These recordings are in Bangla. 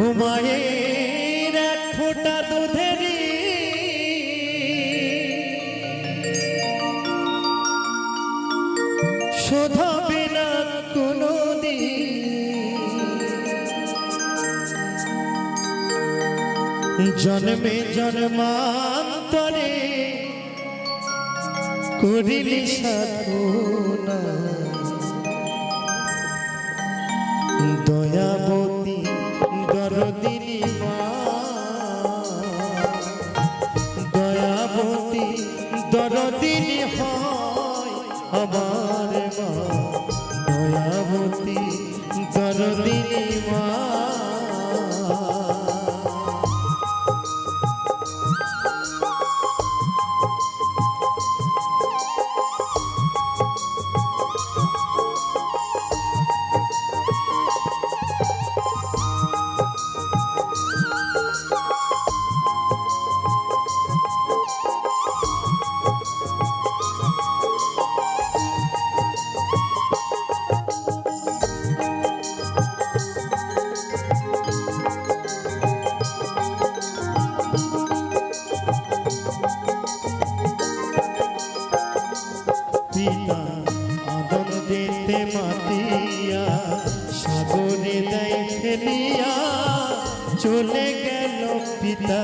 হুমায়ের এক ফোঁটা দুধেরই শোধাবে না কোনো জন্মে জন্মান্তরে করিলি সাধনা।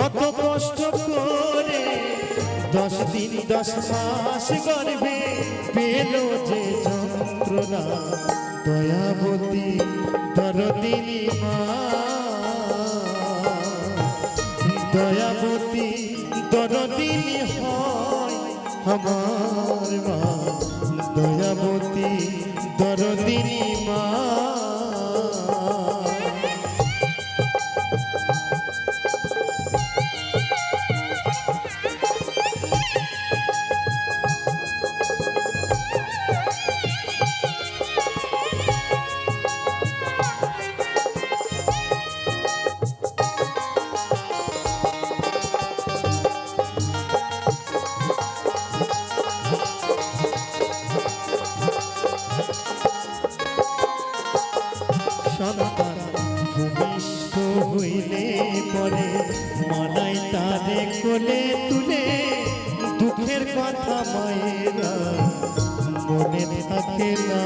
কত কষ্ট করে দশ দিন দশ মাস গর্বে পেল যে যন্ত্রণা। দয়াবতী দরদিনী মা। দয়াবতী দরদিনী হয় আমার। ভূমিষ্ঠ হইলে পরে মনাই তারে কোলে তুলে, দুঃখের কথা মায়েরা মনে থাকে না।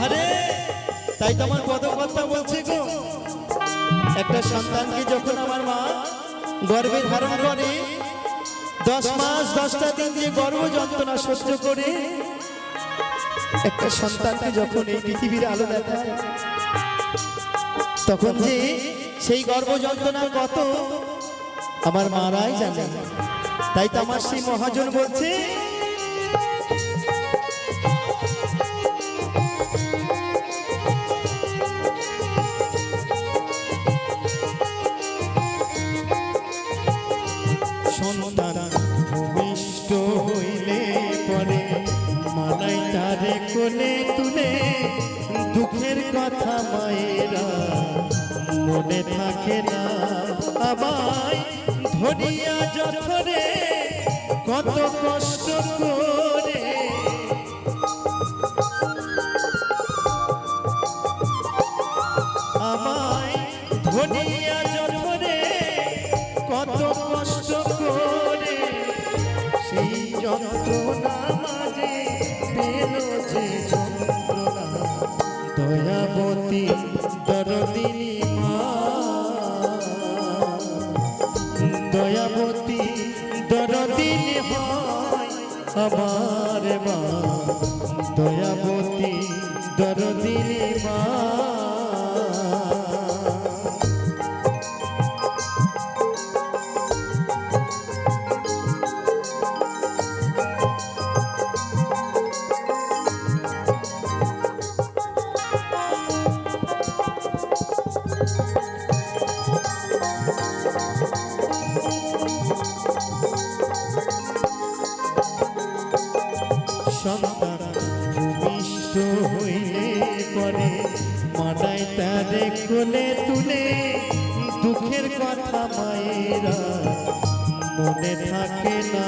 আরে তাই তো আমার কথা বলছি গো। একটা সন্তানকে যখন আমার মা গর্ভে ধারণ করে, দশ মাস দশটা দিন যে গর্ভ যন্ত্রণা সহ্য করে একটা সন্তানকে যখন এই পৃথিবীর আলো দেখায়, তখন যে সেই গর্ব যন্ত্রণা কত, আমার মারাই জানে। তাই তো আমার সেই মহাজন বলছে থাকে না আমায় ধরিয়া যথরে কত কষ্ট আমায় ধনিয়া যথরে কত কষ্ট সেই যন্ত্রণা মাঝে পেল যে যন্ত্রণা আমার মা দয়াবতী মায়েরা মনে থাকে না।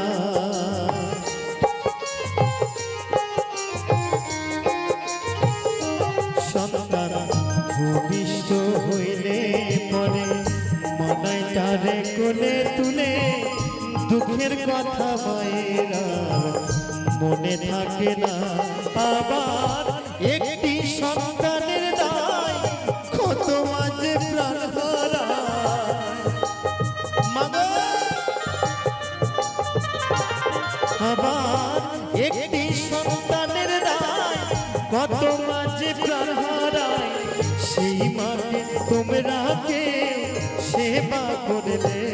সন্তান ভূমিষ্ঠ হইলে পরে মনায় তারে কোলে তুলে দুঃখের কথা মায়েরা মনে থাকে না। আবার সেবা করলে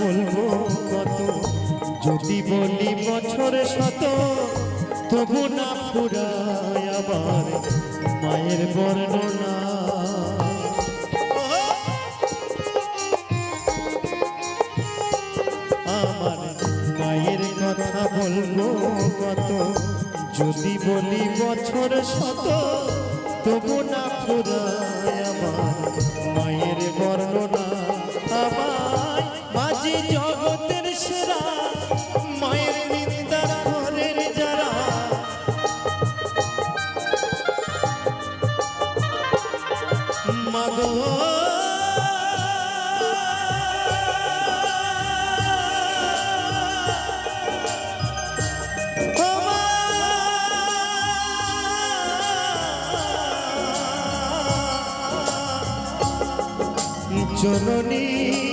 বলব কত? যদি বলি বছর শত, তবু না ফুরায় আবার মায়ের বর্ণনা। আমার মায়ের কথা বলব কত? যদি বলি বছর শত, তবু না ফুরায় মাগো জননী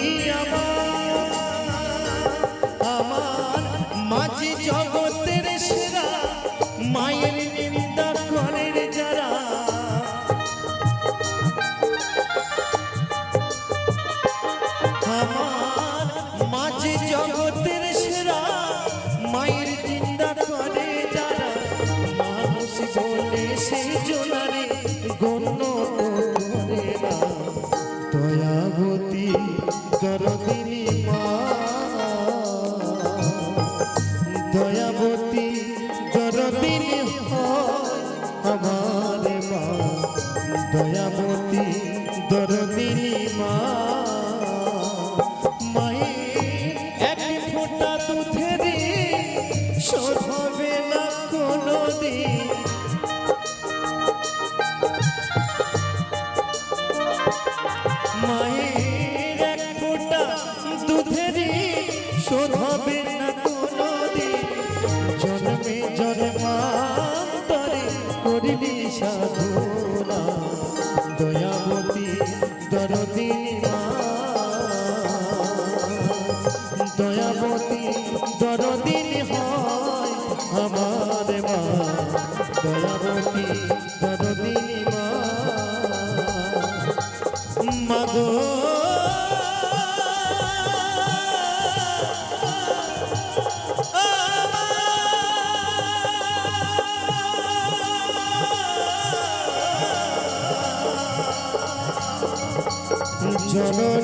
দয়াবতী দরদিনী হয় আমার মা দয়াবতী দরদিনী দরদিনী জননী